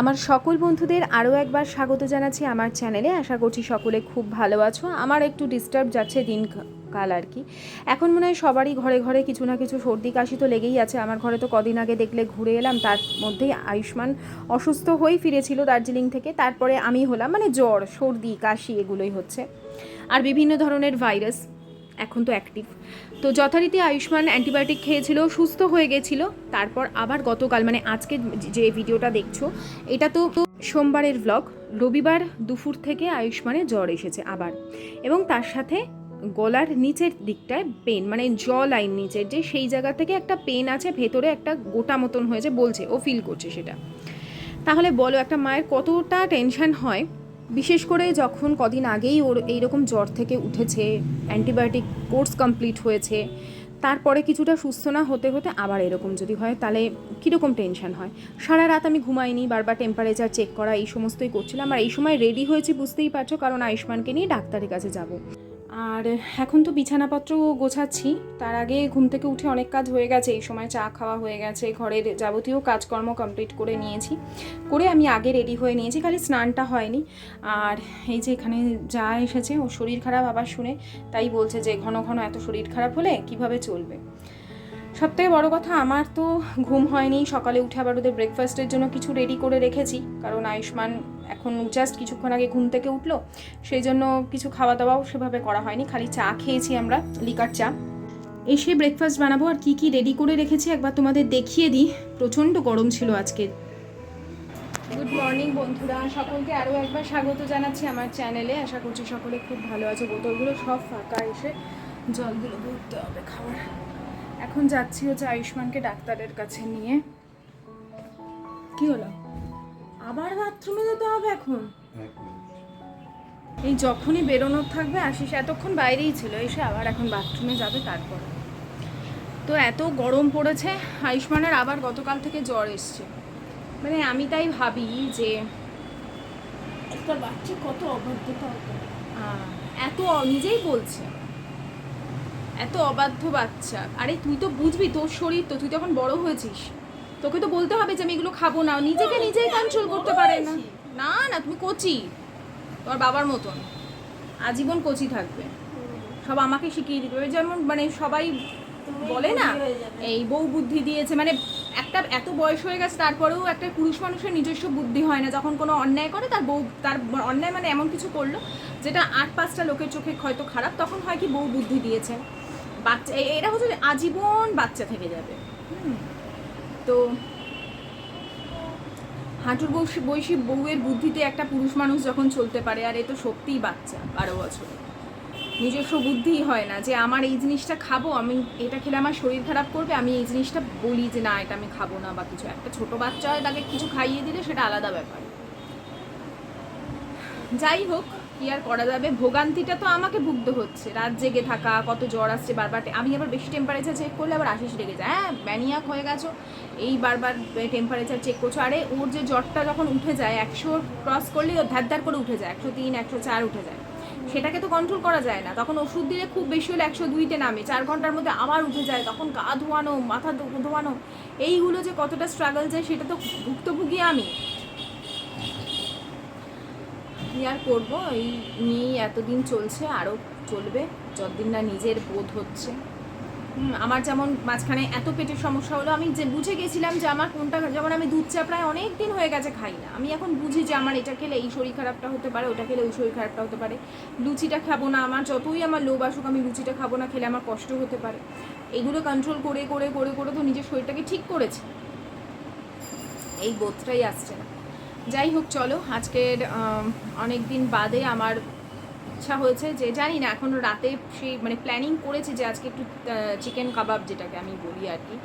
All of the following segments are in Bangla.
আমার সকল বন্ধুদের আরও একবার স্বাগত জানাচ্ছি আমার চ্যানেলে। আশা করছি সকলে খুব ভালো আছো। আমার একটু ডিস্টার্ব যাচ্ছে দিন কাল আর কি। এখন মনে হয় সবারই ঘরে ঘরে কিছু না কিছু সর্দি কাশি তো লেগেই আছে। আমার ঘরে তো কদিন আগে দেখলে ঘুরে এলাম, তার মধ্যেই আয়ুষ্মান অসুস্থ হয়েই ফিরেছিল দার্জিলিং থেকে। তারপরে আমি হলাম মানে জ্বর, সর্দি, কাশি এগুলোই হচ্ছে। আর বিভিন্ন ধরনের ভাইরাস এখন তো অ্যাক্টিভ তো যথারীতি আয়ুষ্মান অ্যান্টিবায়োটিক খেয়েছিল, সুস্থ হয়ে গেছিল। তারপর আবার গতকাল মানে আজকে যে ভিডিওটা দেখছ, এটা তো সোমবারের ব্লগ রবিবার দুপুর থেকে আয়ুষ্মানের জ্বর এসেছে আবার। এবং তার সাথে গলার নিচের দিকটায় পেন মানে জ লাইন নিচের যে সেই জায়গা থেকে একটা পেন আছে, ভেতরে একটা গোটা মতন হয়েছে, বলছে, ও ফিল করছে সেটা। তাহলে বলো, একটা মায়ের কতটা টেনশন হয়? বিশেষ করে যখন কদিন আগেই ওর এইরকম জ্বর থেকে উঠেছে, অ্যান্টিবায়োটিক কোর্স কমপ্লিট হয়েছে, তারপরে কিছুটা সুস্থ না হতে হতে আবার এরকম যদি হয়, তাহলে কীরকম টেনশন হয়? সারা রাত আমি ঘুমাইনি, বারবার টেম্পারেচার চেক করা, এই সমস্তই করছিলাম, আর এই সময় রেডি হয়েছি বুঝতেই পারছ, কারণ আয়ুষ্মানকে নিয়ে ডাক্তারের কাছে যাব। আর এখন তো বিছানাপত্র গোছাচ্ছি। তার আগে ঘুম থেকে উঠে অনেক কাজ হয়ে গেছে। এই সময় চা খাওয়া হয়ে গেছে। ঘরের যাবতীয় কাজকর্ম কমপ্লিট করে নিয়েছি। করে আমি আগে রেডি হয়ে নিয়েছি। খালি স্নানটা হয়নি। আর এই যে এখানে যা এসেছে ও শরীর খারাপ আবার শুনে তাই বলছে যে, ঘন ঘন এত শরীর খারাপ হলে কীভাবে চলবে? সবথেকে বড় কথা, আমার তো ঘুম হয়নি। সকালে উঠে আবার ওদের ব্রেকফাস্টের জন্য কিছু রেডি করে রেখেছি। কারণ আয়ুষ্মান এখন জাস্ট কিছুক্ষণ আগে ঘুম থেকে উঠল। সেই জন্য কিছু খাওয়া দাওয়াও সেভাবে করা হয়নি। খালি চা খেয়েছি আমরা, লিকার চা। এসে ব্রেকফাস্ট বানাবো আর কি কি রেডি করে রেখেছি একবার তোমাদের দেখিয়ে দিই। প্রচণ্ড গরম ছিল আজকে। গুড মর্নিং বন্ধুরা। সকলকে আরও একবার স্বাগত জানাচ্ছি আমার চ্যানেলে আশা করছি সকলে খুব ভালো আছে। বোতলগুলো সব ফাঁকা এসে জলগুলো ভরতে হবে খাবার। এখন যাচ্ছি হচ্ছে আয়ুষ্মানকে ডাক্তারের কাছে নিয়ে। কি হলো? আবার বাথরুমে যেতে হবে এখন? এই যখনই বেরোনোর থাকবে আশিস এতক্ষণ বাইরেই ছিল এসে আবার এখন বাথরুমে যাবে তারপর। তো এত গরম পড়েছে আয়ুষ্মানের আবার গতকাল থেকে জ্বর এসছে। মানে আমি তাই ভাবি যে একটা বাচ্চা কত অবাধ্যতা এত নিজেই বলছে। এত অবাধ্য বাচ্চা। আরে, তুই তো বুঝবি তোর শরীর তো, তুই তখন বড় হয়েছিস। তোকে তো বলতে হবে যে আমি এগুলো খাব না, নিজেকে নিজেই কন্ট্রোল করতে পারে না। না না, তুমি কচি। তোমার বাবার মতন। আজীবন কচি থাকবে। সব আমাকে শিখিয়ে দিতে হবে যেমন মানে সবাই বলে না, এই বউ বুদ্ধি দিয়েছে মানে একটা এত বয়স হয়ে গেছে, তারপরেও একটা পুরুষ মানুষের নিজস্ব বুদ্ধি হয় না। যখন কোনো অন্যায় করে, তার বউ, তার অন্যায় মানে এমন কিছু করল, যেটা আট পাঁচটা লোকের চোখে হয়তো খারাপ, তখন হয় কি বউ বুদ্ধি দিয়েছে। বাচ্চা এটা হচ্ছে আজীবন বাচ্চা থেকে যাবে। তো হাঁটুর বয়সী বয়সী বউয়ের বুদ্ধিতে একটা পুরুষ মানুষ যখন চলতে পারে, আর এ তো সত্যিই বাচ্চা, বারো বছর। নিজস্ব বুদ্ধিই হয় না যে আমার এই জিনিসটা খাব, আমি এটা খেলে আমার শরীর খারাপ করবে, আমি এই জিনিসটা বলি যে না, এটা আমি খাব না বা কিছু। একটা ছোট বাচ্চা হয়, তাকে কিছু খাইয়ে দিলে সেটা আলাদা ব্যাপার। যাই হোক কি আর করা যাবে? ভোগান্তিটা তো আমাকে ভুগতে হচ্ছে। রাত জেগে থাকা, কত জ্বর আসছে বারবার। আমি আবার বেশি টেম্পারেচার চেক করলে আবার আশিস রেগে যায়। হ্যাঁ ম্যানিয়াক হয়ে গেছো। এই বারবার টেম্পারেচার চেক করছ। আরে, ওর যে জ্বরটা যখন উঠে যায়, একশো ক্রস করলে ও ধ্যার ধার করে উঠে যায়। একশো তিন, একশো চার উঠে যায়। সেটাকে তো কন্ট্রোল করা যায় না। তখন ওষুধ দিলে খুব বেশি হলে একশো দুইতে নামে। চার ঘণ্টার মধ্যে আবার উঠে যায়। তখন গা ধোয়ানো, মাথা ধোয়ানো। এইগুলো যে কতটা স্ট্রাগল যায়, সেটা তো ভুক্তভোগী আমি। কি আর করব? এই নিয়েই এতদিন চলছে আরও চলবে, যতদিন না নিজের বোধ হচ্ছে। আমার যেমন মাঝখানে এত পেটের সমস্যা হলো, আমি যে বুঝে গেছিলাম যে আমার কোনটা যেমন আমি দুধ চা প্রায় অনেক দিন হয়ে গেছে খাই না। আমি এখন বুঝি যে আমার এটা খেলে এই শরীর খারাপটা হতে পারে, ওটা খেলে ওই শরীর খারাপটা হতে পারে। লুচিটা খাব না, আমার যতই আমার লোভ আসুক, আমি লুচিটা খাব না, খেলে আমার কষ্ট হতে পারে। এগুলো কন্ট্রোল করে করে করে করে তো নিজের শরীরটাকে ঠিক করেছে। এই বোধটাই আসছে না। যাই হোক চলো আজকের অনেক দিন বাদে আমার ইচ্ছা হয়েছে যে জানি না এখন রাতে সেই মানে প্ল্যানিং করেছি যে আজকে একটু চিকেন কাবাব যেটাকে আমি বলি আর কি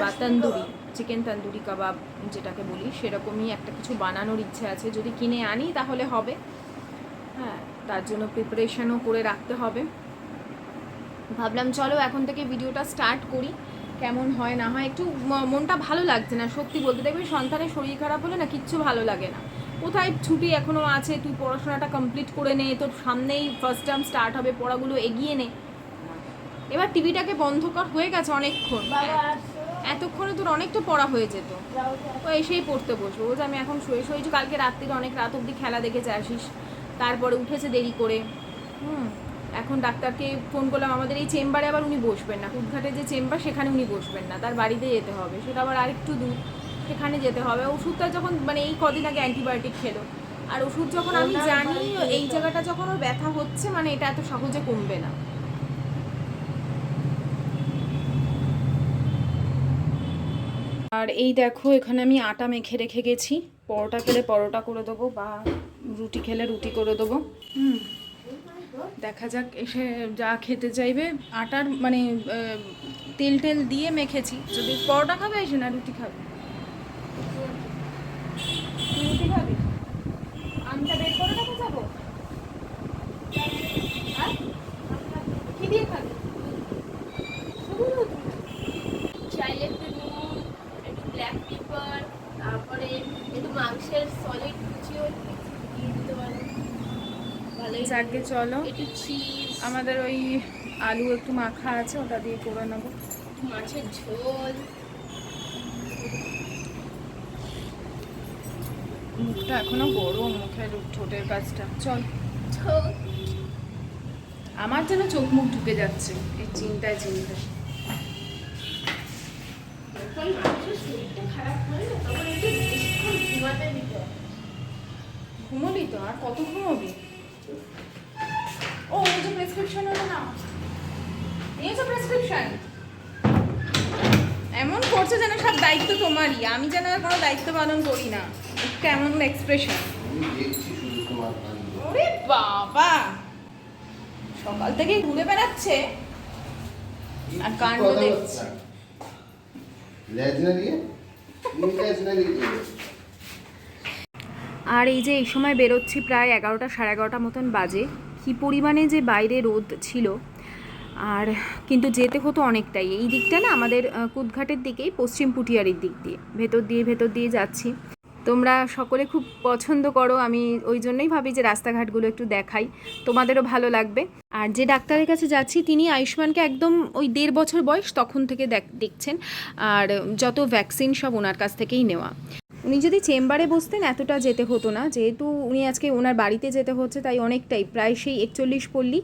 বা তন্দুরি চিকেন তন্দুরি কাবাব যেটাকে বলি সেরকমই একটা কিছু বানানোর ইচ্ছে আছে যদি কিনে আনি তাহলে হবে। হ্যাঁ তার জন্য প্রিপারেশনও করে রাখতে হবে। ভাবলাম চলো এখন থেকে ভিডিওটা স্টার্ট করি। কেমন হয় না হয় একটু মনটা ভালো লাগছে না সত্যি বলতে। দেখবি সন্তানের শরীর খারাপ হলে না কিচ্ছু ভালো লাগে না। কোথায় ছুটি এখনও আছে তুই পড়াশোনাটা কমপ্লিট করে নে তোর সামনেই ফার্স্ট টার্ম স্টার্ট হবে পড়াগুলো এগিয়ে নে। এবার টিভিটাকে বন্ধ কর হয়ে গেছে অনেকক্ষণ। এতক্ষণে তোর অনেকটা পড়া হয়ে যেত। ও এসেই পড়তে বসবো। ও যে আমি এখন শুয়ে শুয়ে যে কালকে রাত্রিরে অনেক রাত অবধি খেলা দেখেছে আসিস। তারপরে উঠেছে দেরি করে। হুম। এখন ডাক্তারকে ফোন করলাম আমাদের এই চেম্বারে আবার উনি বসবেন না। কুটঘাটে যে চেম্বার সেখানে উনি বসবেন না। তার বাড়িতে যেতে হবে। সেটা আবার আরেকটু দূর। সেখানে যেতে হবে। ওষুধটা যখন মানে এই কদিন আগে অ্যান্টিবায়োটিক খেলো। আর ওষুধ যখন আমি জানি এই জায়গাটা যখন ওর ব্যথা হচ্ছে মানে এটা এত সহজে কমবে না। আর এই দেখো এখানে আমি আটা মেখে রেখে গেছি। পরোটা খেলে পরোটা করে দেবো বা রুটি খেলে রুটি করে দেবো। হুম। দেখা যাক, এসে যা খেতে চাইবে। আটার মানে তেল টেল দিয়ে মেখেছি। যদি পরোটা খাবে, এসে না, রুটি খাবে। রুটি হ্যাঁ? একটু ব্ল্যাক তারপরে একটু মাংসের সলিড কুচিও দিয়ে দিতে পারো যাকে চলো। আমাদের ওই আলু একটু মাখা আছে ওটা দিয়ে করে নেব। মাছের ঝোল। মুখটা এখনও গরম মুখের ঠোঁটের কাজটা। চল। আমার যেন চোখ মুখ ঢুকে যাচ্ছে এই চিন্তায় চিন্তায়। ঘুমোবি তো আর কত ঘুমোবি? ও যে প্রেসক্রিপশন হলো না নিয়েছো প্রেসক্রিপশন এমন করছে যেন সব দায়িত্ব তোমারই আমি যেন আর কোনো দায়িত্ব পালন করি না এক্সপ্রেশন শুধু তোমার কাণ্ড। ওরে বাবা সকাল থেকে ঘুরে বেড়াচ্ছে আর কাণ্ড। দেখছি। লেজ নাড়িয়ে? তুমি লেজ নাড়িয়ে দিলে। আর এই যে এই সময় বেরোচ্ছি প্রায় এগারোটা, সাড়ে এগারোটা মতন বাজে। কী পরিমাণে যে বাইরে রোদ ছিল। আর কিন্তু যেতে হতো অনেকটাই। এই দিকটা না আমাদের কুদঘাটের দিকেই, পশ্চিম পুটিয়ারির দিক দিয়ে। ভেতর দিয়ে ভেতর দিয়ে যাচ্ছি। তোমরা সকলে খুব পছন্দ করো। আমি ওই জন্যই ভাবি যে রাস্তাঘাটগুলো একটু দেখাই। তোমাদেরও ভালো লাগবে। আর যে ডাক্তারের কাছে যাচ্ছি, তিনি আয়ুষ্মানকে একদম ওই দেড় বছর বয়স তখন থেকে দেখ- দেখছেন। আর যত ভ্যাকসিন সব ওনার কাছ থেকেই নেওয়া। উনি যদি চেম্বারে বসতেন, এতটা যেতে হতো না। যেহেতু উনি আজকে ওনার বাড়িতে যেতে হচ্ছে, তাই অনেকটাই, প্রায় সেই একচল্লিশ পল্লী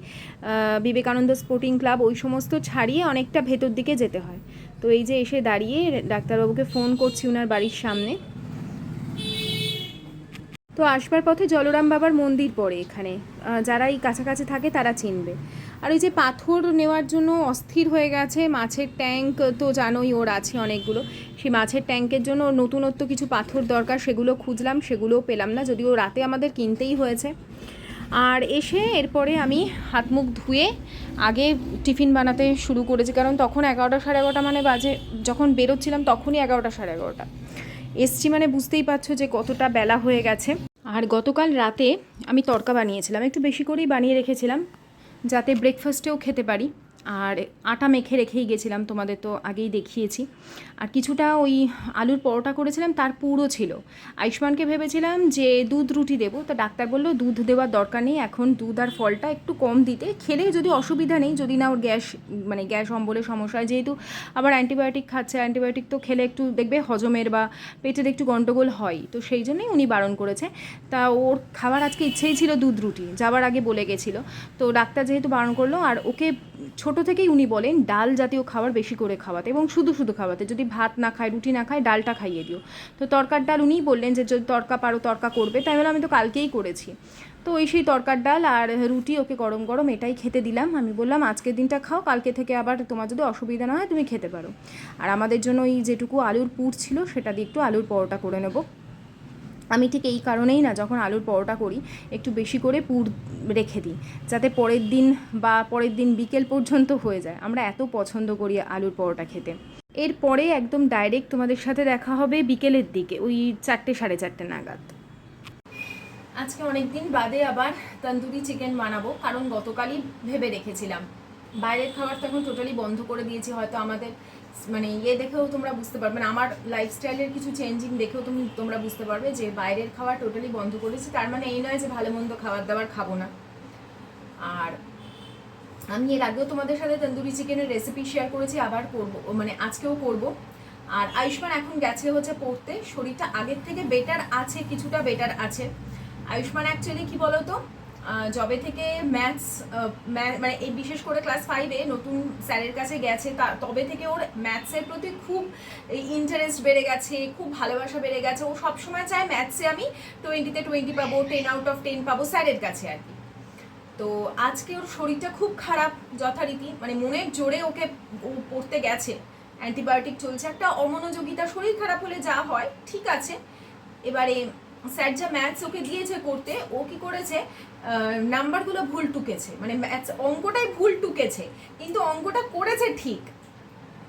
বিবেকানন্দ স্পোর্টিং ক্লাব, ওই সমস্ত ছাড়িয়ে অনেকটা ভেতর দিকে যেতে হয়। তো এই যে এসে দাঁড়িয়ে ডাক্তারবাবুকে ফোন করছি ওনার বাড়ির সামনে। তো আসবার পথে জলরাম বাবার মন্দির পড়ে এখানে। যারা এই কাছাকাছি থাকে তারা চিনবে। আর ওই যে পাথর নেওয়ার জন্য অস্থির হয়ে গেছে, মাছের ট্যাঙ্ক তো জানোই ওর আছে অনেকগুলো। সেই মাছের ট্যাঙ্কের জন্য নতুনত্ব কিছু পাথর দরকার, সেগুলো খুঁজলাম, সেগুলোও পেলাম না, যদিও রাতে আমাদের কিনতেই হয়েছে। আর এসে এরপরে আমি হাত মুখ ধুয়ে আগে টিফিন বানাতে শুরু করেছি, কারণ তখন এগারোটা সাড়ে এগারোটা মানে বাজে, যখন বেরোচ্ছিলাম তখনই এগারোটা সাড়ে এগারোটা। এসছি মানে বুঝতেই পারছ যে কতটা বেলা হয়ে গেছে। আর গতকাল রাতে আমি তরকা বানিয়েছিলাম, একটু বেশি করেই বানিয়ে রেখেছিলাম, যাতে ব্রেকফাস্টেও খেতে পারি। আর আটা মেখে রেখেই গেছিলাম, তোমাদের তো আগেই দেখিয়েছি। আর কিছুটা ওই আলুর পরোটা করেছিলাম, তার পুরো ছিল। আয়ুষ্মানকে ভেবেছিলাম যে দুধ রুটি দেবো, তো ডাক্তার বলল, দুধ দেওয়ার দরকার নেই, এখন দুধ আর ফলটা একটু কম দিতে। খেলে যদি অসুবিধা নেই, যদি না ওর গ্যাস মানে গ্যাস অম্বলের সমস্যা হয়, যেহেতু আবার অ্যান্টিবায়োটিক খাচ্ছে, অ্যান্টিবায়োটিক তো খেলে একটু দেখবে হজমের বা পেটের একটু গণ্ডগোল হয়। তো সেই জন্যই উনি বারণ করেছে। তা ওর খাবার আজকে ইচ্ছেই ছিল দুধ রুটি যাবার আগে বলে গেছিল। তো ডাক্তার যেহেতু বারণ করল, আর ওকে ছোট থেকেই উনি বলেন, ডাল জাতীয় খাবার বেশি করে খাওয়াতে এবং শুধু শুধু খাওয়াতে। যদি ভাত না খায়, রুটি না খায়, ডালটা খাইয়ে দিও। তো তরকার ডাল উনিই বললেন যে, যদি তরকা পারো, তরকা করবে। তাই বলে আমি তো কালকেই করেছি। তো ওই সেই তরকার ডাল আর রুটি ওকে গরম গরম এটাই খেতে দিলাম। আমি বললাম, আজকের দিনটা খাও, কালকে থেকে আবার তোমার যদি অসুবিধা না হয়, তুমি খেতে পারো। আর আমাদের জন্য ওই যেটুকু আলুর পুর ছিল, সেটা দিয়ে একটু আলুর পরোটা করে নেব। আমি ঠিক এই কারণেই না যখন আলুর পরোটা করি, একটু বেশি করে পুর রেখে দিই, যাতে পরের দিন বা পরের দিন বিকেল পর্যন্ত হয়ে যায়। আমরা এত পছন্দ করি আলুর পরোটা খেতে। এরপরে একদম ডাইরেক্ট তোমাদের সাথে দেখা হবে বিকেলের দিকে, ওই চারটে সাড়ে চারটে নাগাদ। আজকে অনেক দিন বাদে আবার তন্দুরি চিকেন বানাবো, কারণ গতকালই ভেবে রেখেছিলাম। বাইরের খাবার তো এখন টোটালি বন্ধ করে দিয়েছি, হয়তো আমাদের মানে ইয়ে দেখেও তোমরা বুঝতে পারবে মানে আমার লাইফস্টাইলের কিছু চেঞ্জিং দেখেও তুমি, তোমরা বুঝতে পারবে যে বাইরের খাবার টোটালি বন্ধ করেছি তার মানে এই নয় যে ভালো মন্দ খাবার দাবার খাব না। আর আমি এর আগেও তোমাদের সাথে তন্দুরি চিকেনের রেসিপি শেয়ার করেছি, আবার করব মানে আজকেও করব। আর আয়ুষ্মান এখন গেছে হচ্ছে পড়তে, শরীরটা আগের থেকে বেটার আছে, কিছুটা বেটার আছে। আয়ুষ্মান অ্যাকচুয়ালি কি বলতো? যবে থেকে ম্যাথস মানে এই বিশেষ করে ক্লাস ফাইভে নতুন স্যারের কাছে গেছে, তা- তবে থেকে ওর ম্যাথসের প্রতি খুব ইন্টারেস্ট বেড়ে গেছে, খুব ভালোবাসা বেড়ে গেছে। ও সবসময় চায় ম্যাথসে আমি টোয়েন্টিতে টোয়েন্টি পাবো টেন আউট অফ টেন পাবো স্যারের কাছে আর কি। তো আজকে ওর শরীরটা খুব খারাপ যথারীতি মানে মনের জোরে ওকে ও পড়তে গেছে। অ্যান্টিবায়োটিক চলছে, একটা অমনোযোগিতা, শরীর খারাপ হলে যা হয়, ঠিক আছে। এবারে স্যার যা ম্যাথস ওকে দিয়েছে করতে, ও কি করেছে নাম্বারগুলো ভুল টুকেছে মানে ম্যাথস অঙ্কটাই ভুল টুকেছে, কিন্তু অঙ্কটা করেছে ঠিক।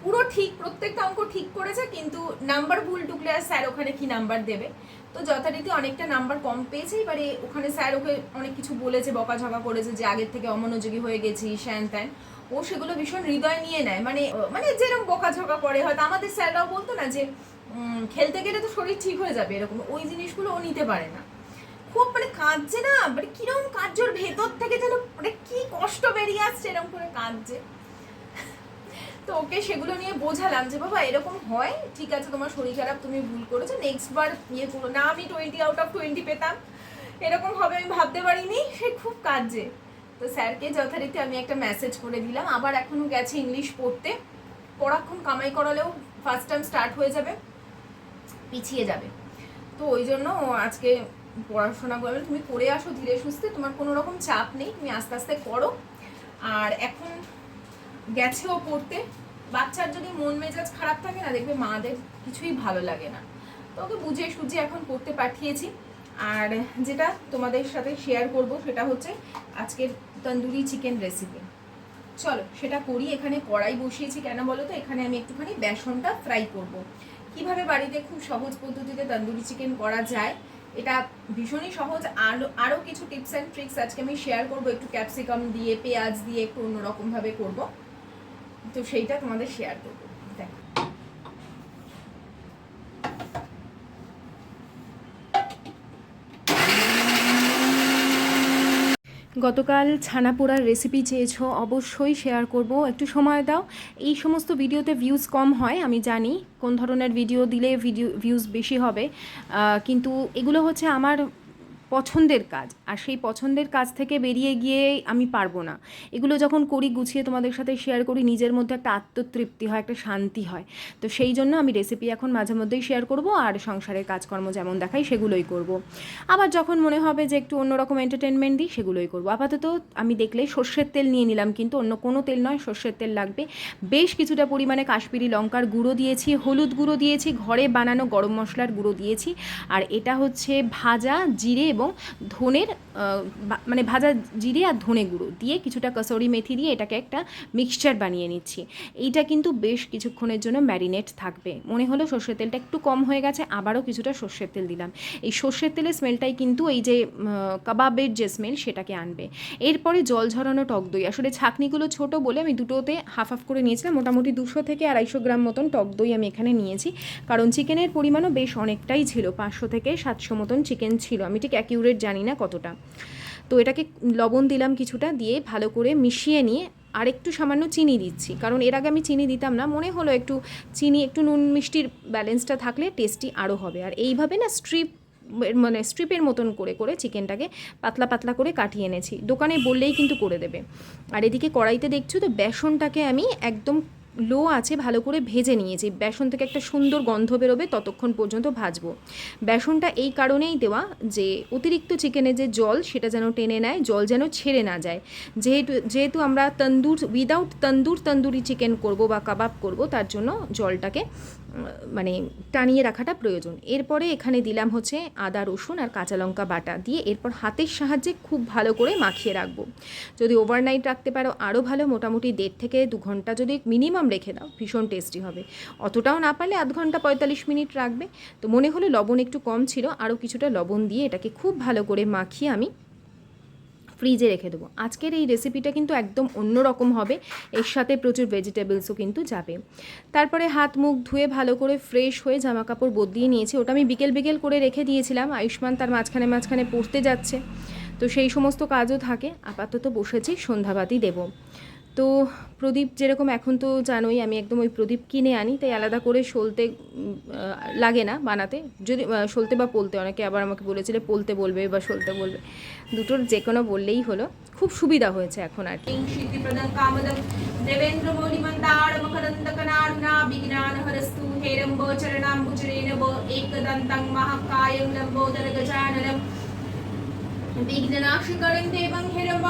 পুরো ঠিক, প্রত্যেকটা অঙ্ক ঠিক করেছে, কিন্তু নাম্বার ভুল টুকলে আর স্যার ওখানে কি নাম্বার দেবে? তো যথারীতি অনেকটা নাম্বার কম পেয়েছে, এবারে ওখানে স্যার ওকে অনেক কিছু বলেছে, বকাঝকা করেছে যে আগের থেকে অমনোযোগী হয়ে গেছি, শ্যান ত্যান। ও সেগুলো ভীষণ হৃদয় নিয়ে নেয় মানে মানে যেরকম বকাঝকা করে, হয়তো আমাদের স্যাররাও বলতো না যে খেলতে গেলে তো শরীর ঠিক হয়ে যাবে এরকম। ওই জিনিসগুলো ও নিতে পারে না। খুব মানে কাঁদছে না মানে কীরকম কার্যর ভেতর থেকে যেন মানে কি কষ্ট বেরিয়ে আসছে, এরকম করে কাঁদছে। তো ওকে সেগুলো নিয়ে বোঝালাম যে, বাবা, এরকম হয়, ঠিক আছে, তোমার শরীর খারাপ, তুমি ভুল করেছ নেক্সট বার ইয়ে করো। না, আমি টোয়েন্টি আউট অফ টোয়েন্টি পেতাম। এরকম হবে, আমি ভাবতে পারিনি, সে খুব কাজে তো স্যারকে যথারীতি আমি একটা মেসেজ করে দিলাম। আবার এখনও গেছে ইংলিশ পড়তে। পড়াক্ষণ কামাই করালেও ফার্স্ট টাইম স্টার্ট হয়ে যাবে। পিছিয়ে যাবে। তো ওই জন্য আজকে পড়াশোনা করবে। তুমি করে আসো ধীরে সুস্থে, তোমার কোনো রকম চাপ নেই, তুমি আস্তে আস্তে করো। আর এখন গেছেও পড়তে। বাচ্চার যদি মন মেজাজ খারাপ থাকে না, দেখবে মাদের কিছুই ভালো লাগে না। তো ওকে বুঝে সুঝে এখন পড়তে পাঠিয়েছি। আর যেটা তোমাদের সাথে শেয়ার করব, সেটা হচ্ছে আজকের তন্দুরি চিকেন রেসিপি চলো, সেটা করি। এখানে কড়াই বসিয়েছি। কেন বলো তো? এখানে আমি একটুখানি বেসনটা ফ্রাই করব। কীভাবে বাড়িতে খুব সহজ পদ্ধতিতে তন্দুরি চিকেন করা যায়, এটা ভীষণই সহজ। আরও আরও কিছু টিপস অ্যান্ড ট্রিক্স আজকে আমি শেয়ার করব, একটু ক্যাপসিকাম দিয়ে, পেঁয়াজ দিয়ে একটু অন্যরকমভাবে করব। তো সেইটা তোমাদের শেয়ার করব দেখো গতকাল ছানা পোড়ার রেসিপি চেয়েছো, অবশ্যই শেয়ার করব। একটু সময় দাও। এই সমস্ত ভিডিওতে ভিউজ কম হয়, আমি জানি কোন ধরনের ভিডিও দিলে ভিডিও ভিউজ বেশি হবে। কিন্তু এগুলো হচ্ছে আমার পছন্দের কাজ। আর সেই পছন্দের কাজ থেকে বেরিয়ে গিয়ে আমি পারব না। এগুলো যখন করি, গুছিয়ে তোমাদের সাথে শেয়ার করি, নিজের মধ্যে একটা আত্মতৃপ্তি হয়, একটা শান্তি হয়। তো সেই জন্য আমি রেসিপি এখন মাঝে মধ্যেই শেয়ার করব আর সংসারের কাজকর্ম যেমন দেখাই, সেগুলোই করব। আবার যখন মনে হবে যে একটু অন্যরকম এন্টারটেনমেন্ট দিই, সেগুলোই করব। আপাতত আমি দেখলে সর্ষের তেল নিয়ে নিলাম, কিন্তু অন্য কোনো তেল নয়, সর্ষের তেল লাগবে। বেশ কিছুটা পরিমাণে কাশ্মীরি লঙ্কার গুঁড়ো দিয়েছি, হলুদ গুঁড়ো দিয়েছি, ঘরে বানানো গরম মশলার গুঁড়ো দিয়েছি। আর এটা হচ্ছে ভাজা, জিরে এবং ধনের মানে ভাজা জিরে আর ধনে গুঁড়ো দিয়ে কিছুটা কসৌরি মেথি দিয়ে এটাকে একটা মিক্সচার বানিয়ে নিচ্ছি। এইটা কিন্তু বেশ কিছুক্ষণের জন্য ম্যারিনেট থাকবে। মনে হলো সর্ষের তেলটা একটু কম হয়ে গেছে, আবারও কিছুটা সর্ষের তেল দিলাম। এই সর্ষের তেলের স্মেলটাই কিন্তু এই যে কাবাবের যে স্মেল সেটাকে আনবে। এরপরে জল ঝরানো টক দই। আসলে ছাকনিগুলো ছোট বলে আমি দুটোতে হাফ হাফ করে নিয়েছিলাম, মোটামুটি দুশো থেকে আড়াইশো গ্রাম মতন টক দই আমি এখানে নিয়েছি। কারণ চিকেনের পরিমাণও বেশ অনেকটাই ছিল, পাঁচশো থেকে সাতশো মতন চিকেন ছিল। আমি ঠিক অ্যাকিউরেট জানি না কতটা। তো এটাকে লবণ দিলাম কিছুটা, দিয়ে ভালো করে মিশিয়ে নিয়ে আর একটু সামান্য চিনি দিচ্ছি। কারণ এর আগে আমি চিনি দিতাম না, মনে হলো একটু চিনি, একটু নুন মিষ্টির ব্যালেন্সটা থাকলে টেস্টি আরও হবে। আর এইভাবে না স্ট্রিপ মানে স্ট্রিপের মতন করে করে চিকেনটাকে পাতলা পাতলা করে কাটিয়ে এনেছি। দোকানে বললেই কিন্তু করে দেবে। আর এদিকে কড়াইতে দেখছ তো, বেসনটাকে আমি একদম লো আছে, ভালো করে ভেজে নিয়েছি। বেসন থেকে একটা সুন্দর গন্ধ বেরোবে, ততক্ষণ পর্যন্ত ভাজবো। বেসনটা এই কারণেই দেওয়া যে, অতিরিক্ত চিকেনে যে জল, সেটা যেন টেনে নেয়, জল যেন ছেড়ে না যায়। যেহেতু যেহেতু আমরা তন্দুর উইদাউট তন্দুর তন্দুরি চিকেন করব বা কাবাব করব, তার জন্য জলটাকে মানে টানিয়ে রাখাটা প্রয়োজন। এরপরে এখানে দিলাম হচ্ছে আদা, রসুন আর কাঁচা লঙ্কা বাটা দিয়ে এরপর হাতের সাহায্যে খুব ভালো করে মাখিয়ে রাখব। যদি ওভারনাইট রাখতে পারো আরও ভালো, মোটামুটি দেড় থেকে দু ঘণ্টা যদি মিনিমাম রেখে দাও, ভীষণ টেস্টি হবে। অতটাও না পারলে আধ ঘণ্টা পঁয়তাল্লিশ মিনিট রাখবে। তো মনে হলো লবণ একটু কম ছিল আরও কিছুটা লবণ দিয়ে এটাকে খুব ভালো করে মাখিয়ে আমি ফ্রিজে রেখে দেবো। আজকের এই রেসিপিটা কিন্তু একদম অন্যরকম হবে। এর সাথে প্রচুর ভেজিটেবলসও কিন্তু যাবে। তারপরে হাত মুখ ধুয়ে ভালো করে ফ্রেশ হয়ে জামা কাপড় বদলিয়ে নিয়েছি। ওটা আমি বিকেল বিকেল করে রেখে দিয়েছিলাম। আয়ুষ্মান তার মাঝখানে মাঝখানে পড়তে যাচ্ছে। তো সেই সমস্ত কাজও থাকে। আপাতত বসেছি, সন্ধ্যাবাতি দেব। তো প্রদীপ যেরকম এখন তো জানোই আমি একদম ওই প্রদীপ কিনে আনি তাই আলাদা করে সলতে উম, আহ, লাগে না বানাতে যদি আহ, সলতে বা পলতে অনেকে আবার আমাকে বলেছিলে পলতে বলবে বা সলতে বলবে দুটোর যে কোনো বললেই হলো খুব সুবিধা হয়েছে এখন আর কি सिद्धिप्रदं कामदं देवेन्द्रमौलिमन्दारमकरन्दकनारुणा विज्ञानहरस्तु हेरम्बचरणाम्बुचरेण व एकदन्तं महाकायं लम्बोदरगजाननं विघ्ननाशकरं देवं हिरम्बं प्रणमाम्यहं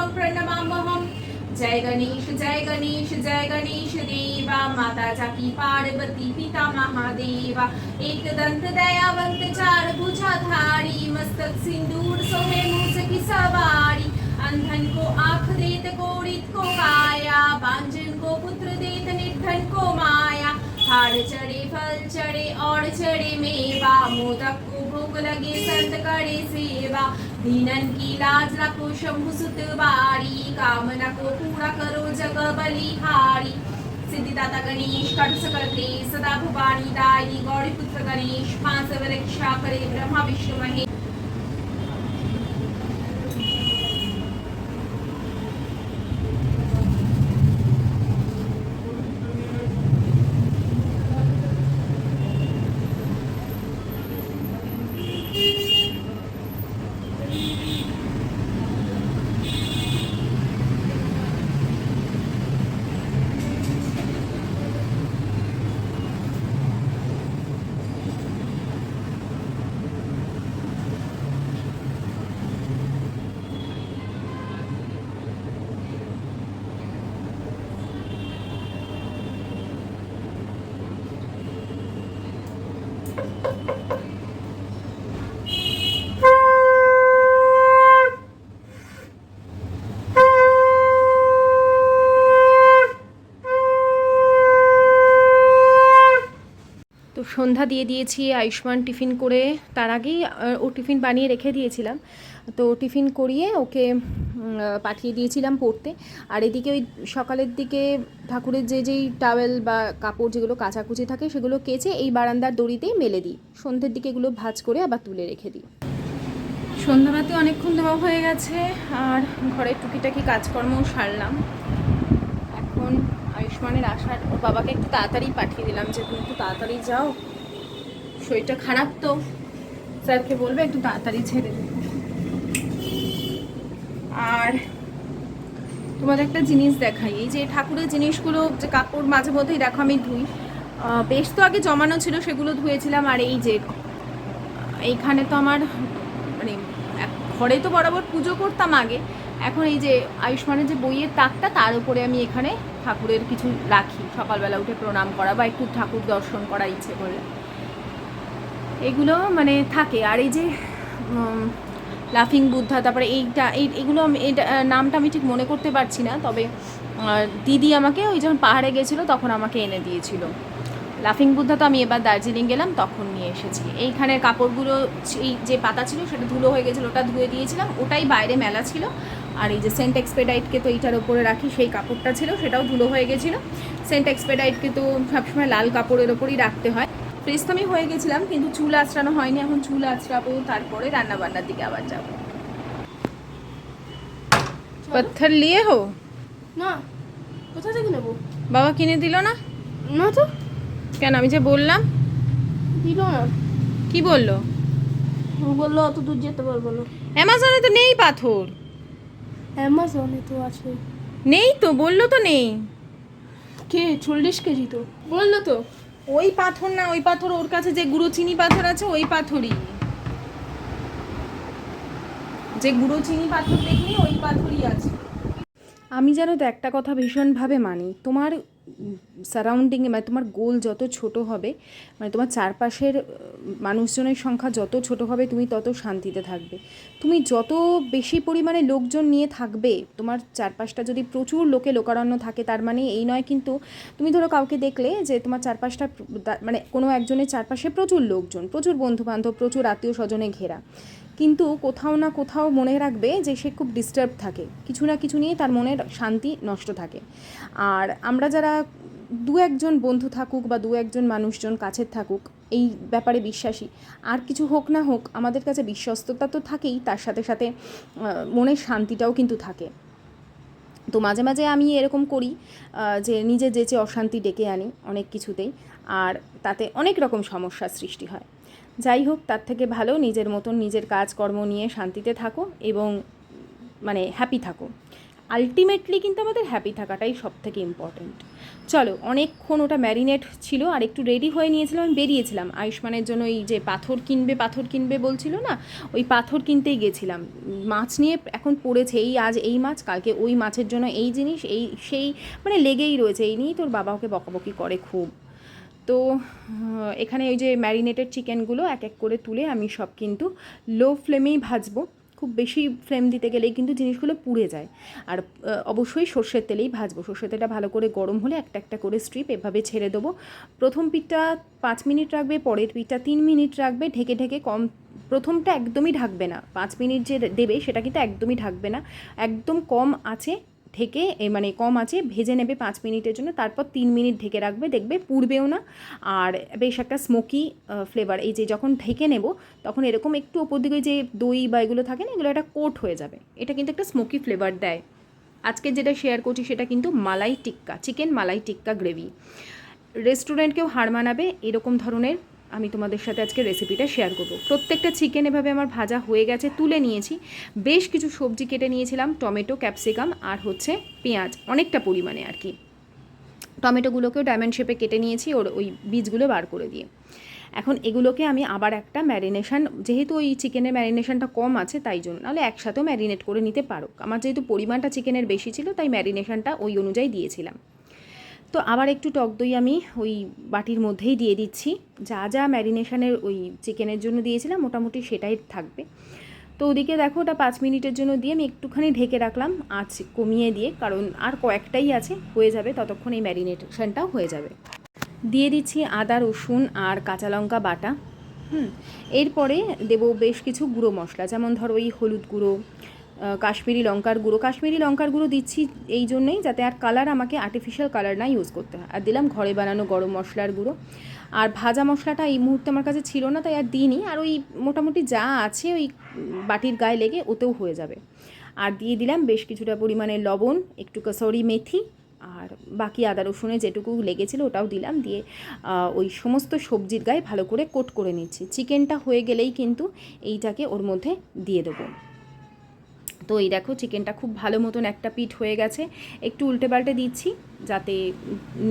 जय गणेश जय गणेश जय गणेश देवा माता जाकी पार्वती, पिता महादेवा। एकदंत दयावंत, चार भुजाधारी मस्तक सिंदूर, सोहे मूस की सवारी। अंधन को आँख देत, कोड़ित को काया। बांझन को पुत्र देत, निर्धन को माया। हार चढ़े, फल चढ़े और चढ़े मेवा। मोदक को लगे संत करे सेवा। दीनन की लाज रखो शंभु सुत बारी, कामना को पूरा करो जग बलिहारी सिद्धिदाता गणेश कट सकल सदा भवानी दायी गौरी पुत्र गणेश पाँच रक्षा करे ब्रह्मा, विष्णु महेश। সন্ধ্যা দিয়ে দিয়েছি আয়ুষ্মান টিফিন করে। তার আগেই ও টিফিন বানিয়ে রেখে দিয়েছিলাম। তো টিফিন করিয়ে ওকে পাঠিয়ে দিয়েছিলাম পড়তে। আর এদিকে ওই সকালের দিকে ঠাকুরের যে যেই টাওয়েল বা কাপড় যেগুলো কাচাকুচি থাকে, সেগুলো কেচে এই বারান্দার দড়িতেই মেলে দিই। সন্ধ্যের দিকে এগুলো ভাজ করে আবার তুলে রেখে দিই। সন্ধ্যাবাতি অনেকক্ষণ দেওয়া হয়ে গেছে, আর ঘরের টুকিটাকি কাজকর্মও সারলাম। আয়ুষ্মানের আসার ওর বাবাকে একটু তাড়াতাড়ি পাঠিয়ে দিলাম যে তুমি একটু তাড়াতাড়ি যাও। শরীরটা খারাপ তো। স্যারকে বলবে একটু তাড়াতাড়ি ছেড়ে দেবে। আর তোমাদের একটা জিনিস দেখাই। এই যে ঠাকুরের জিনিসগুলো, যে কাপড় মাঝে মধ্যেই দেখো আমি ধুই। বেশ তো আগে জমানো ছিল, সেগুলো ধুয়েছিলাম। আর এই যে, এইখানে তো আমার মানে ঘরে তো বরাবর পুজো করতাম আগে। এখন এই যে আয়ুষ্মানের যে বইয়ের তাকটা, তার উপরে আমি এখানে ঠাকুরের কিছু রাখি। সকালবেলা উঠে প্রণাম করা বা একটু ঠাকুর দর্শন করা ইচ্ছে করলে। এগুলো মানে থাকে। আর এই যে লাফিং বুদ্ধা, তারপরে এইটা, এই, এগুলো আমি, এটা নামটা আমি ঠিক মনে করতে পারছি না। তবে দিদি আমাকে ওই যখন পাহাড়ে গেছিল, তখন আমাকে এনে দিয়েছিল। লাফিং বুদ্ধা তো আমি এবার দার্জিলিং গেলাম, তখন নিয়ে এসেছি। এইখানের কাপড়গুলো, এই যে পাতা ছিল, সেটা ধুলো হয়ে গেছিল, ওটা ধুয়ে দিয়েছিলাম। ওটাই বাইরে মেলা ছিল। আর এই যে সেন্ট এক্সপেডাইটকে তো এইটার ওপরে রাখি সেই কাপড়টা ছিল সেটাও ধুলো হয়ে গেছিল। সেন্ট এক্সপেডাইটকে তো সবসময় লাল কাপড়ের ওপরই রাখতে হয়। ফ্রেশ তো আমি হয়ে গেছিলাম কিন্তু চুল আঁচড়ানো হয়নি এখন চুল আঁচড়াবো তারপরে রান্না বান্নার দিকে আবার যাব। পাথর লিয়ে হো। না কোথা থেকে নেব? বাবা কিনে দিল না? না তো। কেন আমি যে বললাম? দিল না। কি বলল? বলল অত দূর যেতে পারব না। অ্যামাজনে তো নেই পাথর। অ্যামাজনে তো আছে। নেই তো বলল তো নেই। কে? চল্লিশ কেজি তো। বলল তো। ওই পাথর না ওই পাথর ওর কাছে যে গুঁড়ো চিনি পাথর আছে ওই পাথরই। যে গুঁড়ো চিনি পাথর দেখলি ওই পাথরই আছে। আমি জানো তো একটা কথা ভীষণভাবে মানি। তোমার সারাউন্ডিংয়ে মানে তোমার গোল যত ছোট হবে মানে তোমার চারপাশের মানুষজনের সংখ্যা যত ছোট হবে, তুমি তত শান্তিতে থাকবে। তুমি যত বেশি পরিমাণে লোকজন নিয়ে থাকবে, তোমার চারপাশটা যদি প্রচুর লোকে লোকারণ্য থাকে, তার মানে এই নয় কিন্তু, তুমি ধরো কাউকে দেখলে যে তোমার চারপাশটা মানে কোনো একজনের চারপাশে প্রচুর লোকজন, প্রচুর বন্ধু বান্ধব প্রচুর আত্মীয় স্বজনে ঘেরা। কিন্তু কোথাও না কোথাও মনে রাখবে যে সে খুব ডিস্টার্ব থাকে। কিছু না কিছু নিয়ে তার মনের শান্তি নষ্ট থাকে। আর আমরা যারা দু একজন বন্ধু থাকুক বা দু একজন মানুষজন কাছের থাকুক, এই ব্যাপারে বিশ্বাসী। আর কিছু হোক না হোক, আমাদের কাছে বিশ্বস্ততা তো থাকেই, তার সাথে সাথে মনের শান্তিটাও কিন্তু থাকে। তো মাঝে মাঝে আমি এরকম করি যে নিজে যেচে অশান্তি ডেকে আনি অনেক কিছুতেই, আর তাতে অনেক রকম সমস্যার সৃষ্টি হয়। যাই হোক, তার থেকে ভালো নিজের মতন নিজের কাজকর্ম নিয়ে শান্তিতে থাকো এবং মানে হ্যাপি থাকো। আলটিমেটলি কিন্তু আমাদের হ্যাপি থাকাটাই সব থেকে ইম্পর্ট্যান্ট চলো, অনেকক্ষণ ওটা ম্যারিনেট ছিল, আর একটু রেডি হয়ে নিয়েছিলাম, আমি বেরিয়েছিলাম। আয়ুষ্মানের জন্য এই যে পাথর কিনবে পাথর কিনবে বলছিল না? ওই পাথর কিনতেই গেছিলাম। মাছ নিয়ে এখন পড়েছে, এই আজ এই মাছ, কালকে ওই মাছের জন্য এই জিনিস, এই সেই মানে লেগেই রয়েছে। এই নিয়েই তোর বাবা ওকে বকাবকি করে খুব। তো এখানে ওই যে ম্যারিনেটেড চিকেনগুলো এক এক করে তুলে আমি সব কিন্তু লো ফ্লেমেই ভাজবো। খুব বেশি ফ্লেম দিতে গেলেই কিন্তু জিনিসগুলো পুড়ে যায়। আর অবশ্যই সর্ষের তেলেই ভাজবো। সর্ষের তেলটা ভালো করে গরম হলে একটা একটা করে স্ট্রিপ এভাবে ছেড়ে দেবো। প্রথম পিঠটা পাঁচ মিনিট রাখবে, পরের পিঠটা তিন মিনিট রাখবে। ঢেকে ঢেকে কম, প্রথমটা একদমই ঢাকবে না। পাঁচ মিনিট যে দেবে সেটা কিন্তু একদমই ঢাকবে না। একদম কম আছে এ মানে কম আছে, ভেজে নেবে পাঁচ মিনিটের জন্য, তারপর তিন মিনিট ঢেকে রাখবে, দেখবে পুড়বেও না। আর বেশ একটা স্মোকি ফ্লেভার এই যে যখন ঢেকে নেব, তখন এরকম একটু ওপর দিকে যে দই বা এগুলো থাকে না, এগুলো একটা কোট হয়ে যাবে। এটা কিন্তু একটা স্মোকি ফ্লেভার দেয়। আজকে যেটা শেয়ার করছি সেটা কিন্তু মালাই টিক্কা চিকেন মালাই টিক্কা গ্রেভি রেস্টুরেন্টকেও হার মানাবে, এরকম ধরনের আমি তোমাদের সাথে আজকে রেসিপিটা শেয়ার করব। প্রত্যেকটা চিকেন এভাবে আমার ভাজা হয়ে গেছে, তুলে নিয়েছি। বেশ কিছু সবজি কেটে নিয়েছিলাম, টমেটো ক্যাপসিকাম আর হচ্ছে পেঁয়াজ, অনেকটা পরিমাণে আর কি। টমেটোগুলোকেও ডায়মন্ড শেপে কেটে নিয়েছি ওর ওই বীজগুলো বার করে দিয়ে। এখন এগুলোকে আমি আবার একটা ম্যারিনেশান যেহেতু ওই চিকেনের ম্যারিনেশানটা কম আছে, তাই জন্য। নাহলে একসাথেও ম্যারিনেট করে নিতে পারো। আমার যেহেতু পরিমাণটা চিকেনের বেশি ছিল, তাই ম্যারিনেশানটা ওই অনুযায়ী দিয়েছিলাম। তো আবার একটু টক দই আমি ওই বাটির মধ্যেই দিয়ে দিচ্ছি। যা যা ম্যারিনেশনের ওই চিকেনের জন্য দিয়েছিলাম মোটামুটি সেটাই থাকবে। তো ওদিকে দেখো ওটা পাঁচ মিনিটের জন্য দিয়ে আমি একটুখানি ঢেকে রাখলাম আঁচ কমিয়ে দিয়ে, কারণ আর কয়েকটাই আছে, হয়ে যাবে ততক্ষণ এই ম্যারিনেশনটাও হয়ে যাবে। দিয়ে দিচ্ছি আদা, রসুন আর কাঁচা লঙ্কা বাটা। হুম, এরপরে দেবো বেশ কিছু গুঁড়ো মশলা, যেমন ধরো ওই হলুদ গুঁড়ো কাশ্মীরি লঙ্কার গুঁড়ো। কাশ্মীরি লঙ্কার গুঁড়ো দিচ্ছি এই জন্যেই যাতে আর কালার আমাকে আর্টিফিশিয়াল কালার না ইউজ করতে হয়। আর দিলাম ঘরে বানানো গরম মশলার গুঁড়ো। আর ভাজা মশলাটা এই মুহূর্তে আমার কাছে ছিল না, তাই আর দিইনি। আর ওই মোটামুটি যা আছে ওই বাটির গায়ে লেগে ওতেও হয়ে যাবে। আর দিয়ে দিলাম বেশ কিছুটা পরিমাণে লবণ, একটু কসরি মেথি, আর বাকি আদা, রসুনে যেটুকু লেগেছিলো ওটাও দিলাম। দিয়ে ওই সমস্ত সবজির গায়ে ভালো করে কোট করে নিচ্ছি। চিকেনটা হয়ে গেলেই কিন্তু এইটাকে ওর মধ্যে দিয়ে দেবো। তো এই দেখো চিকেনটা খুব ভালো মতন একটা পিঠ হয়ে গেছে। একটু উল্টে পাল্টে দিচ্ছি যাতে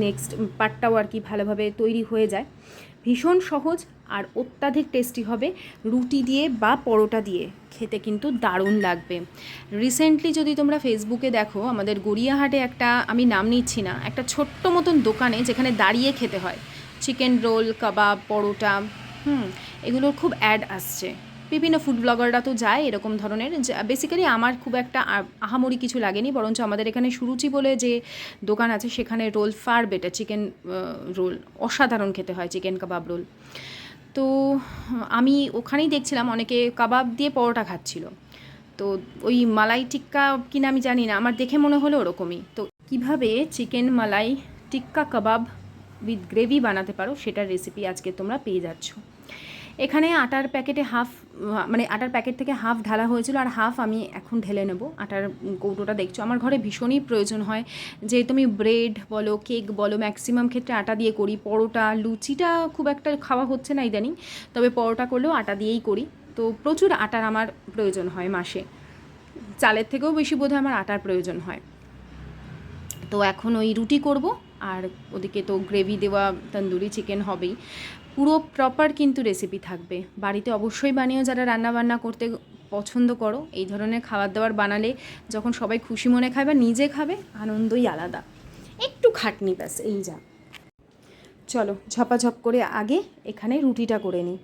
নেক্সট পার্টটাও আর কি ভালোভাবে তৈরি হয়ে যায়। ভীষণ সহজ আর অত্যাধিক টেস্টি হবে রুটি দিয়ে বা পরোটা দিয়ে। খেতে কিন্তু দারুণ লাগবে। রিসেন্টলি যদি তোমরা ফেসবুকে দেখো, আমাদের গড়িয়াহাটে একটা, আমি নাম নিচ্ছি না, একটা ছোট্ট মতন দোকানে যেখানে দাঁড়িয়ে খেতে হয়। চিকেন রোল কাবাব পরোটা, হুম, এগুলোর খুব অ্যাড আসছে। বিভিন্ন ফুড ব্লগাররা তো যায় এরকম ধরনের। বেসিক্যালি আমার খুব একটা আহামরি কিছু লাগেনি, বরঞ্চ আমাদের এখানে সুরুচি বলে যে দোকান আছে সেখানে roll far better chicken roll, অসাধারণ খেতে হয় চিকেন কাবাব রোল তো, আমি ওখানেই দেখছিলাম, অনেকে কাবাব দিয়ে পরোটা খাচ্ছিল। তো ওই মালাই টিক্কা কিনা আমি জানি না, আমার দেখে মনে হলো ওরকমই। তো কীভাবে chicken malai tikka kebab with gravy বানাতে পারো, সেটার রেসিপি আজকে তোমরা পেয়ে যাচ্ছ। এখানে আটার প্যাকেটে হাফ মানে আটার প্যাকেট থেকে হাফ ঢালা হয়েছিল আর হাফ আমি এখন ঢেলে নেব। আটার কৌটোটা দেখছ? আমার ঘরে ভীষণই প্রয়োজন হয়। যেহেতু আমি ব্রেড বলো, কেক বলো, ম্যাক্সিমাম ক্ষেত্রে আটা দিয়ে করি। পরোটা, লুচিটা খুব একটা খাওয়া হচ্ছে না ইদানিং। তবে পরোটা করলেও আটা দিয়েই করি। তো প্রচুর আটার আমার প্রয়োজন হয় মাসে। চালের থেকেও বেশি বোধহয় আমার আটার প্রয়োজন হয়। তো এখন ওই রুটি করব, আর ওদিকে তো গ্রেভি দেওয়া তন্দুরি চিকেন হবেই। পুরো প্রপার কিন্তু রেসিপি থাকবে। বাড়িতে অবশ্যই বানিয়েও যারা রান্না বান্না করতে পছন্দ করো, এই ধরনের খাবার দাবার বানালে যখন সবাই খুশি মনে খায় বা নিজে খাবে, আনন্দই আলাদা। একটু খাটনি ব্যাস, এই যা। চলো ঝপাঝপ করে আগে এখানে রুটিটা করে নিই।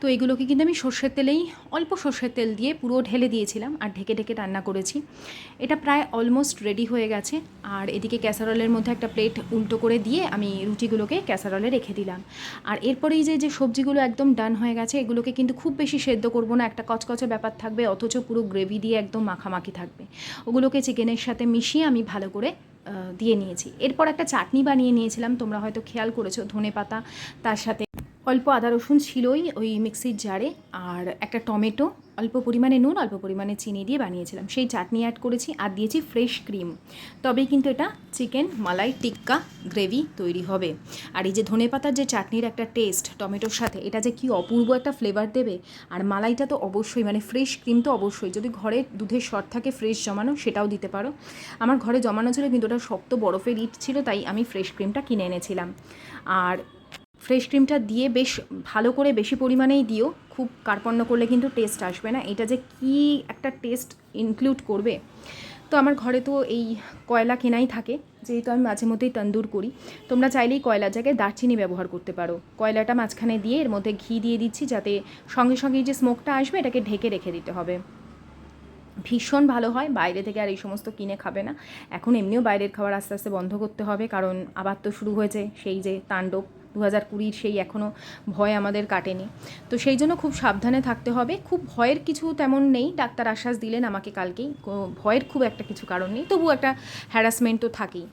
তো এগুলোকে কিন্তু আমি সর্ষের তেলেই, অল্প সর্ষের তেল দিয়ে পুরো ঢেলে দিয়েছিলাম আর ঢেকে ঢেকে রান্না করেছি। এটা প্রায় অলমোস্ট রেডি হয়ে গেছে আর এদিকে ক্যাসারলের মধ্যে একটা প্লেট উল্টো করে দিয়ে আমি রুটিগুলোকে ক্যাসারলে রেখে দিলাম। আর এরপরেই যে যে সবজিগুলো একদম ডান হয়ে গেছে, এগুলোকে কিন্তু খুব বেশি সেদ্ধ করব না, একটা কচকচে ব্যাপার থাকবে, অথচ পুরো গ্রেভি দিয়ে একদম মাখামাখি থাকবে। ওগুলোকে চিকেনের সাথে মিশিয়ে আমি ভালো করে দিয়ে নিয়েছি। এরপর একটা চাটনি বানিয়ে নিয়েছিলাম, তোমরা হয়তো খেয়াল করেছ ধনে পাতা তার সাথে অল্প আদা রসুন ছিলই ওই মিক্সির জারে আর একটা টমেটো, অল্প পরিমাণে নুন, অল্প পরিমাণে চিনি দিয়ে বানিয়েছিলাম। সেই চাটনি অ্যাড করেছি, আর দিয়েছি ফ্রেশ ক্রিম তবেই কিন্তু এটা চিকেন মালাই, টিক্কা গ্রেভি তৈরি হবে। আর এই যে ধনেপাতার যে চাটনির একটা টেস্ট টমেটোর সাথে, এটা যে কি অপূর্ব একটা ফ্লেভার দেবে। আর মালাইটা তো অবশ্যই মানে ফ্রেশ ক্রিম তো অবশ্যই। যদি ঘরে দুধের শট থাকে ফ্রেশ জমানো, সেটাও দিতে পারো। আমার ঘরে জমানো ছিল কিন্তু ওটা শক্ত বরফের ইট ছিল, তাই আমি ফ্রেশ ক্রিমটা কিনে এনেছিলাম। আর ফ্রেশ ক্রিমটা দিয়ে বেশ ভালো করে বেশি পরিমাণেই দিও। খুব কার্পণ্য করলে কিন্তু টেস্ট আসবে না। এটা যে কি একটা টেস্ট ইনক্লুড করবে? তো আমার ঘরে তো এই কয়লা কেনাই থাকে। যেহেতু আমি মাঝে মধ্যেই তন্দুর করি। তোমরা চাইলেই কয়লার জায়গায় দারচিনি ব্যবহার করতে পারো। কয়লাটা মাঝখানে দিয়ে এর মধ্যে ঘি দিয়ে দিচ্ছি যাতে সঙ্গে সঙ্গে যে স্মোকটা আসবে, এটাকে ঢেকে রেখে দিতে হবে। ভীষণ ভালো হয়। বাইরে থেকে আর এই সমস্ত কিনে খাবে না। এখন এমনিও বাইরের খাবার আস্তে আস্তে বন্ধ করতে হবে। কারণ আবার তো শুরু হয়েছে সেই যে তাণ্ডব। দু হাজার কুড়ির সেই এখনও ভয় আমাদের কাটেনি। তো সেই জন্য খুব সাবধানে থাকতে হবে। খুব ভয়ের কিছু তেমন নেই। ডাক্তার আশ্বাস দিলেন আমাকে কালকেই। ভয়ের খুব একটা কিছু কারণ নেই। তবু একটা হ্যারাসমেন্ট তো থাকেই।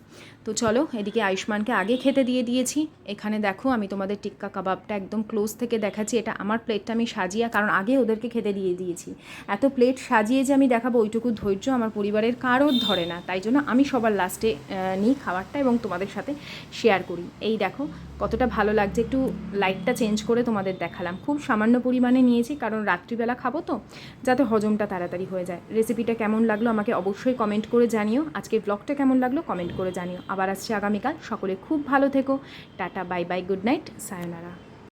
তো চলো, এদিকে আয়ুষ্মানকে আগে খেতে দিয়ে দিয়েছি। এখানে দেখো, আমি তোমাদের টিক্কা কাবাবটা একদম ক্লোজ থেকে দেখাচ্ছি। এটা আমার প্লেটটা আমি সাজিয়ে, কারণ আগে ওদেরকে খেতে দিয়ে দিয়েছি। এত প্লেট সাজিয়ে যে আমি দেখাবো, ওইটুকু ধৈর্য আমার পরিবারের কারোর ধরে না। তাই জন্য আমি সবার লাস্টে নিই খাবারটা এবং তোমাদের সাথে শেয়ার করি। এই দেখো, কতটা ভালো লাগছে। একটু লাইটটা চেঞ্জ করে তোমাদের দেখালাম। খুব সামান্য পরিমাণে নিয়েছি, কারণ রাত্রিবেলা খাব তো, যাতে হজমটা তাড়াতাড়ি হয়ে যায়। রেসিপিটা কেমন লাগল আমাকে অবশ্যই কমেন্ট করে জানিও। আজকে ব্লগটা কেমন লাগল কমেন্ট করে জানিও। আবার আসছি আগামীকাল। সকলে খুব ভালো থেকো। Tata bye bye good night. Sayonara.